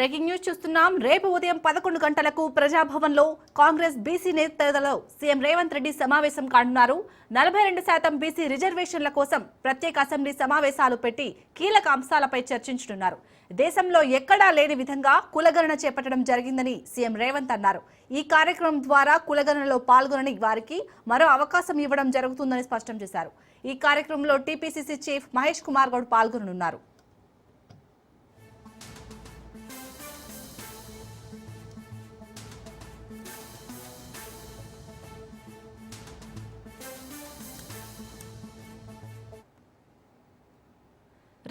Breaking news చూస్తున్నాం. రేపు ఉదయం పదకొండు గంటలకు ప్రజాభవన్లో కాంగ్రెస్ బీసీ నేతలలో సీఎం రేవంత్ రెడ్డి సమావేశం కానున్నారు. నలభై రెండు శాతం బీసీ రిజర్వేషన్ల కోసం ప్రత్యేక అసెంబ్లీ సమావేశాలు పెట్టి కీలక అంశాలపై చర్చించనున్నారు. దేశంలో ఎక్కడా లేని విధంగా కులగణన చేపట్టడం జరిగిందని సీఎం రేవంత్ అన్నారు. ఈ కార్యక్రమం ద్వారా కులగణనలో పాల్గొనని వారికి మరో అవకాశం ఇవ్వడం జరుగుతుందని స్పష్టం చేశారు. ఈ కార్యక్రమంలో టీపీసీసీ చీఫ్ మహేష్ కుమార్ గౌడ్ పాల్గొననున్నారు.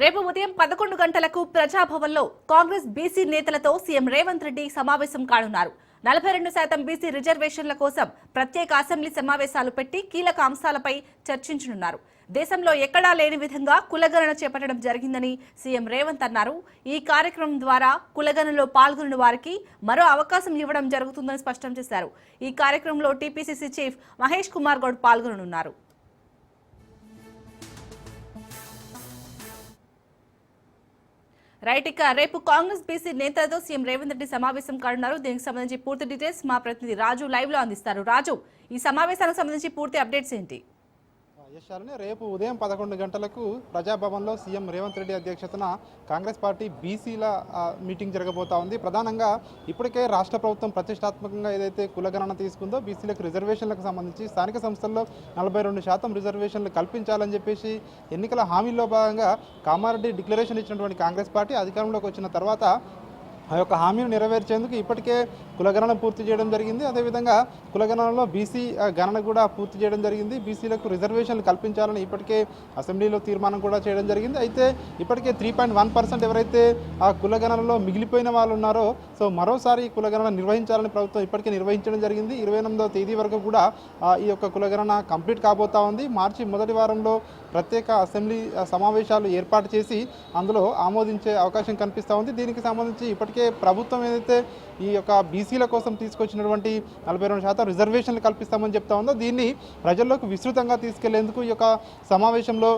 రేపు ఉదయం పదకొండు గంటలకు ప్రజాభవన్లో కాంగ్రెస్ బీసీ నేతలతో సీఎం రేవంత్ రెడ్డి సమావేశం కానున్నారు. నలభై రెండు శాతం బీసీ రిజర్వేషన్ల కోసం ప్రత్యేక అసెంబ్లీ సమావేశాలు పెట్టి కీలక అంశాలపై చర్చించనున్నారు. దేశంలో ఎక్కడా లేని విధంగా కులగణన చేపట్టడం జరిగిందని సీఎం రేవంత్ అన్నారు. ఈ కార్యక్రమం ద్వారా కులగణనలో పాల్గొన్న వారికి మరో అవకాశం ఇవ్వడం జరుగుతుందని స్పష్టం చేశారు. ఈ కార్యక్రమంలో టీపీసీసీ చీఫ్ మహేష్ కుమార్ గౌడ్ పాల్గొననున్నారు. రైట్ ఇక రేపు కాంగ్రెస్ బీసీ నేతలతో సీఎం రేవంత్ రెడ్డి సమావేశం కానున్నారు. దీనికి సంబంధించి పూర్తి డీటెయిల్స్ మా ప్రతినిధి రాజు లైవ్లో అందిస్తారు. రాజు ఈ సమావేశానికి సంబంధించి పూర్తి అప్డేట్స్ ఏంటి? విషయాలని రేపు ఉదయం పదకొండు గంటలకు ప్రజాభవన్లో సీఎం రేవంత్ రెడ్డి అధ్యక్షతన కాంగ్రెస్ పార్టీ బీసీల మీటింగ్ జరగబోతా ఉంది. ప్రధానంగా ఇప్పటికే రాష్ట్ర ప్రభుత్వం ప్రతిష్టాత్మకంగా ఏదైతే కులగణన తీసుకుందో బీసీలకు రిజర్వేషన్లకు సంబంధించి స్థానిక సంస్థల్లో నలభై రెండు శాతం రిజర్వేషన్లు కల్పించాలని చెప్పేసి ఎన్నికల హామీలో భాగంగా కామారెడ్డి డిక్లరేషన్ ఇచ్చినటువంటి కాంగ్రెస్ పార్టీ అధికారంలోకి వచ్చిన తర్వాత ఆ యొక్క హామీని నెరవేర్చేందుకు ఇప్పటికే కులగణన పూర్తి చేయడం జరిగింది. అదేవిధంగా కులగణనలో బీసీ ఆ, గణన కూడా పూర్తి చేయడం జరిగింది. బీసీలకు రిజర్వేషన్లు కల్పించాలని ఇప్పటికే అసెంబ్లీలో తీర్మానం కూడా చేయడం జరిగింది. అయితే ఇప్పటికే త్రీ పాయింట్ వన్ పర్సెంట్ ఎవరైతే ఆ కులగణనలో మిగిలిపోయిన వాళ్ళు ఉన్నారో సో మరోసారి ఈ కులగణన నిర్వహించాలని ప్రభుత్వం ఇప్పటికే నిర్వహించడం జరిగింది. ఇరవై ఎనిమిదవ తేదీ వరకు కూడా ఈ యొక్క కులగణన కంప్లీట్ కాబోతా ఉంది. మార్చి మొదటి వారంలో ప్రత్యేక అసెంబ్లీ సమావేశాలు ఏర్పాటు చేసి అందులో ఆమోదించే అవకాశం కనిపిస్తూ ఉంది. దీనికి సంబంధించి ఇప్పటికే ప్రభుత్వం ఏదైతే ఈ యొక్క బీసీల కోసం తీసుకొచ్చినటువంటి నలభై రెండు శాతం రిజర్వేషన్లు కల్పిస్తామని చెప్తా ఉందో దీన్ని ప్రజల్లోకి విస్తృతంగా తీసుకెళ్ళేందుకు ఈ యొక్క సమావేశంలో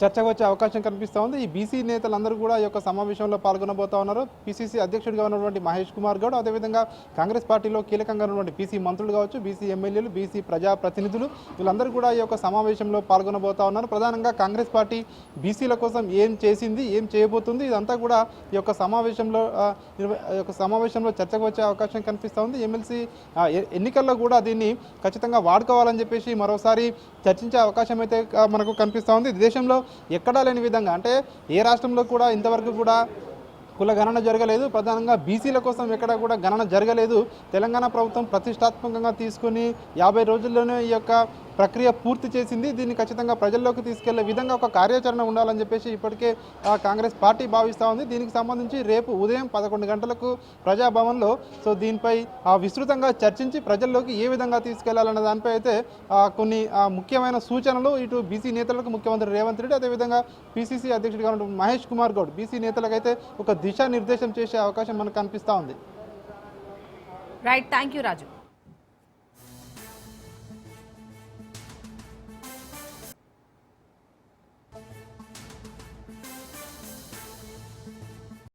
చర్చకు వచ్చే అవకాశం కనిపిస్తూ ఉంది. ఈ బీసీ నేతలందరూ కూడా ఈ యొక్క సమావేశంలో పాల్గొనబోతా ఉన్నారు. పిసిసి అధ్యక్షుడిగా ఉన్నటువంటి మహేష్ కుమార్ గౌడ్ అదేవిధంగా కాంగ్రెస్ పార్టీలో కీలకంగా ఉన్నటువంటి బీసీ మంత్రులు కావచ్చు బీసీ ఎమ్మెల్యేలు బీసీ ప్రజాప్రతినిధులు వీళ్ళందరూ కూడా ఈ యొక్క సమావేశంలో పాల్గొనబోతా ఉన్నారు. ప్రధానంగా కాంగ్రెస్ పార్టీ బీసీల కోసం ఏం చేసింది ఏం చేయబోతుంది ఇదంతా కూడా ఈ యొక్క సమావేశంలో ఈ యొక్క సమావేశంలో చర్చకు వచ్చే అవకాశం కనిపిస్తూ ఉంది. ఎమ్మెల్సీ ఎన్నికల్లో కూడా దీన్ని ఖచ్చితంగా వాడుకోవాలని చెప్పేసి మరోసారి చర్చించే అవకాశం అయితే మనకు కనిపిస్తూ ఉంది. దేశంలో ఎక్కడా లేని విధంగా అంటే ఏ రాష్ట్రంలో కూడా ఇంతవరకు కూడా కుల గణన జరగలేదు. ప్రధానంగా బీసీల కోసం ఎక్కడ కూడా గణన జరగలేదు. తెలంగాణ ప్రభుత్వం ప్రతిష్టాత్మకంగా తీసుకుని యాభై రోజుల్లోనే ఈ యొక్క ప్రక్రియ పూర్తి చేసింది. దీన్ని ఖచ్చితంగా ప్రజల్లోకి తీసుకెళ్ళే విధంగా ఒక కార్యాచరణ ఉండాలని చెప్పేసి ఇప్పటికే కాంగ్రెస్ పార్టీ భావిస్తూ ఉంది. దీనికి సంబంధించి రేపు ఉదయం పదకొండు గంటలకు ప్రజాభవన్లో సో దీనిపై ఆ, విస్తృతంగా చర్చించి ప్రజల్లోకి ఏ విధంగా తీసుకెళ్ళాలన్న దానిపై అయితే కొన్ని ముఖ్యమైన సూచనలు ఇటు బీసీ నేతలకు ముఖ్యమంత్రి రేవంత్ రెడ్డి అదేవిధంగా పిసిసి అధ్యక్షుడిగా ఉన్న మహేష్ కుమార్ గౌడ్ బీసీ నేతలకైతే ఒక దిశానిర్దేశం చేసే అవకాశం మనకు కనిపిస్తూ ఉంది. Right thank you Raju